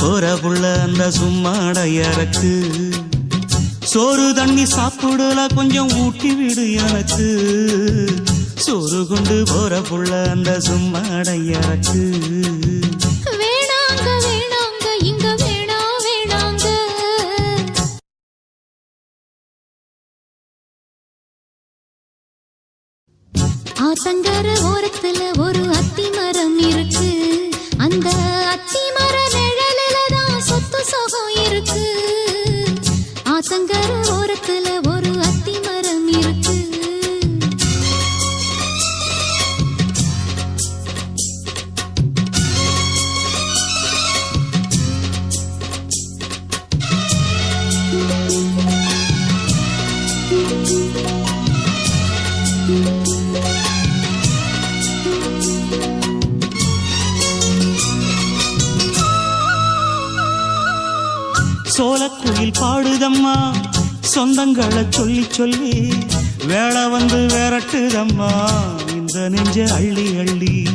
போற புள்ள அந்த சும்மாட சும்மாடையறக்கு சோறு தண்ணி சாப்பிடல கொஞ்சம் ஊட்டி விடு எனக்கு. சோறு கொண்டு போற புள்ள அந்த சும்மாடையறக்கு வேணாங்க. ஆத்தங்கர ஓரத்துல ஒரு சோலக்குயில் பாடுதம்மா. சொந்தங்களை சொல்லி சொல்லி வேலை வந்து விரட்டுதம்மா. இந்த நெஞ்ச அள்ளி அள்ளி.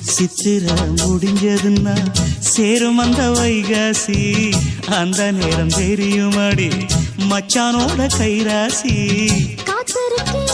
சித்திர முடிஞ்சதுன்னா சேரும் அந்த வைகாசி. அந்த நேரம் தெரியுமாடி மச்சானோட கைராசி. காத்திருக்கேன்.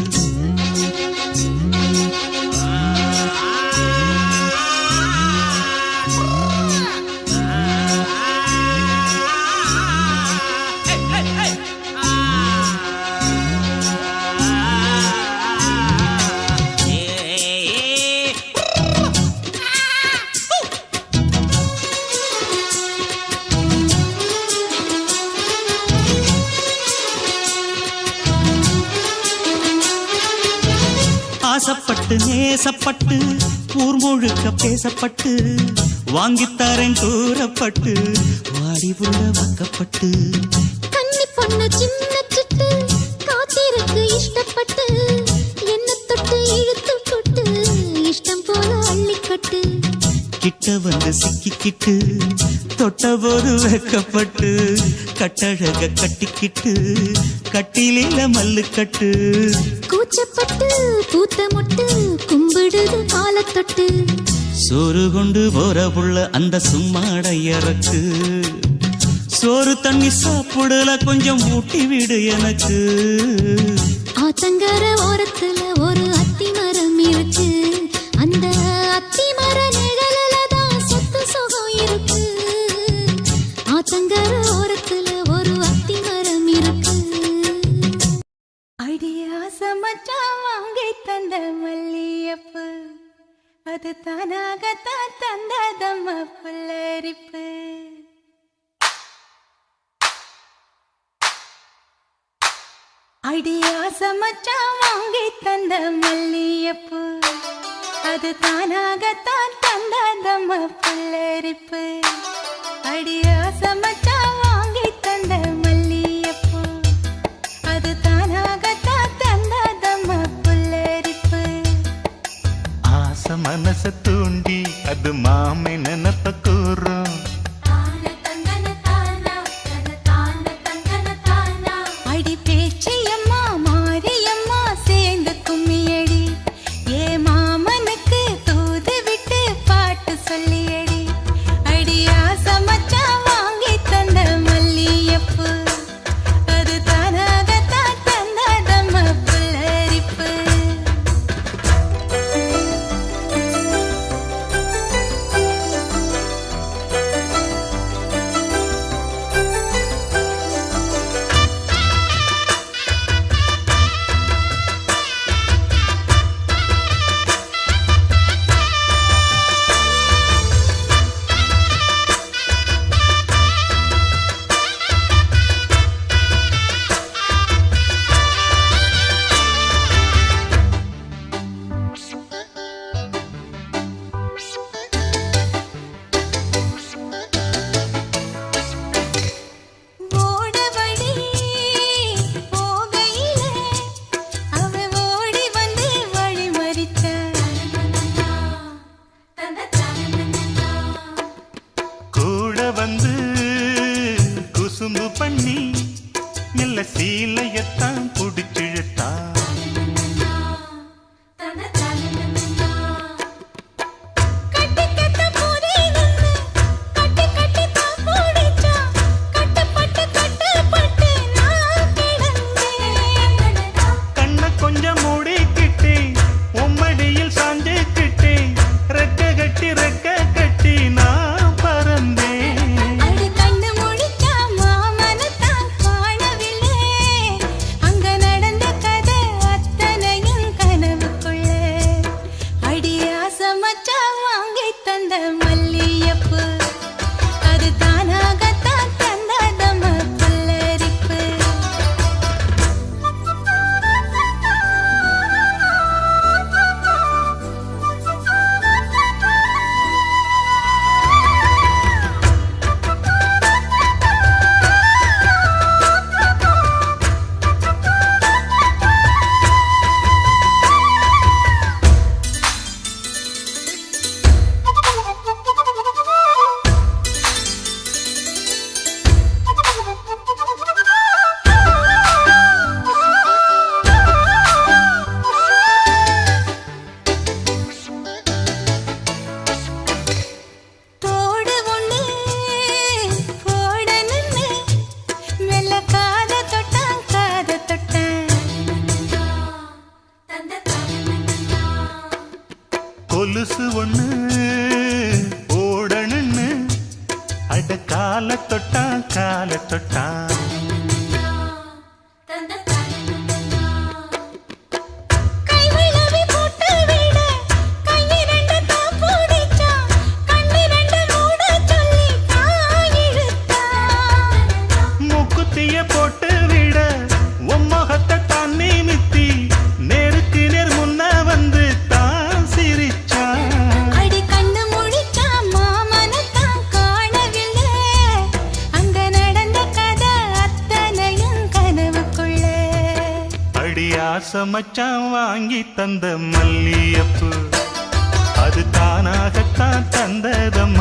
ஆசைப்பட்டு நேசப்பட்டு ஊர் முழுக்க பேசப்பட்டு வாங்கித்தாரேன் கூறப்பட்டு வாடி உள்ள வாக்கப்பட்டு. கன்னி பொண்ணு சின்ன சிட்டு காத்திருக்கு இஷ்டம் கிட்ட வந்து சிக்கிக்கிட்டு தொட்ட போது வெக்கப்பட்டு கட்டழக கட்டிக்கிட்டு கட்டிலில மல்லு கட்டு. கூச்சப்பட்டு பூத்த மொட்டு கும்பிடுது காலத்தொட்டு சோறு கொண்டு போற புள்ள அந்த சும்மாடையறக்கு சோறு தண்ணி சாப்பிடல கொஞ்சம் ஊட்டி விடு எனக்கு. ஆத்தங்கர ஓரத்துல ஒரு அது தானாகத்தான் தந்ததம்ம புல்லரிப்பு. அடியாச மச்சான் வாங்கி தந்த மல்லியப்பு. அது தானாகத்தான் தந்ததம்ம புல்லரிப்பு. அடியாச மனச தூண்டி அது மாமை நினப்ப கூறும்? கொலுசு ஒண்ணு ஓடணுன்னு அட கால தொட்டான் கால தொட்டான். ராசமச்சான் வாங்கி தந்த மல்லியப்பு. அது தானாகத்தான் தந்ததம்